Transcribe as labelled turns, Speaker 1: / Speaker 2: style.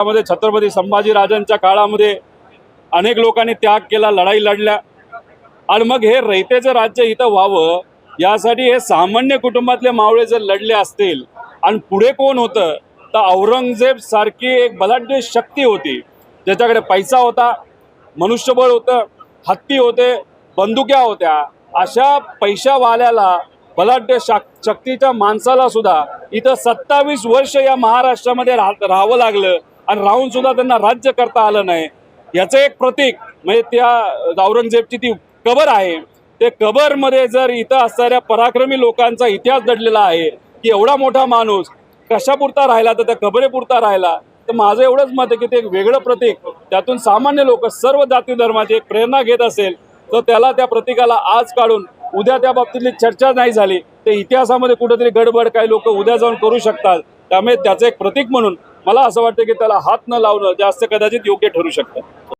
Speaker 1: त्यामध्ये छत्रपती संभाजी राजांच्या काळामध्ये अनेक लोकांनी त्याग केला लढाई लढल्या. आणि मग हे रयतेचं राज्य इथं व्हावं यासाठी हे सामान्य कुटुंबातले मावळे जर लढले असतील आणि पुढे कोण होतं तर औरंगजेब सारखी एक बलाढ्य शक्ती होती. ज्याच्याकडे पैसा होता मनुष्यबळ होतं हत्ती होते बंदुक्या होत्या अशा पैशावाल्याला बलाढ्य शाक शक्तीच्या माणसाला सुद्धा इथं सत्तावीस वर्ष या महाराष्ट्रामध्ये राहावं लागलं. आणि राहून सुद्धा त्यांना राज्य करता आलं नाही. याचं एक प्रतीक म्हणजे त्या औरंगजेबची ती कबर आहे. ते कबरमध्ये जर इथं असणाऱ्या पराक्रमी लोकांचा इतिहास दडलेला आहे की एवढा मोठा माणूस कशापुरता राहिला तर त्या कबरेपुरता राहिला तर माझं एवढंच मत आहे की ते एक वेगळं प्रतीक. त्यातून सामान्य लोक सर्व जाती धर्माची एक प्रेरणा घेत असेल तर त्याला त्या प्रतीकाला आज काढून उद्या त्या बाबतीतली चर्चा नाही झाली ते इतिहासामध्ये कुठेतरी गडबड काही लोक उद्या जाऊन करू शकतात. त्यामुळे त्याचं एक प्रतीक म्हणून मला असं वाटतं की त्याला हात न लावणं जास्त कदाचित योग्य ठरू शकतं.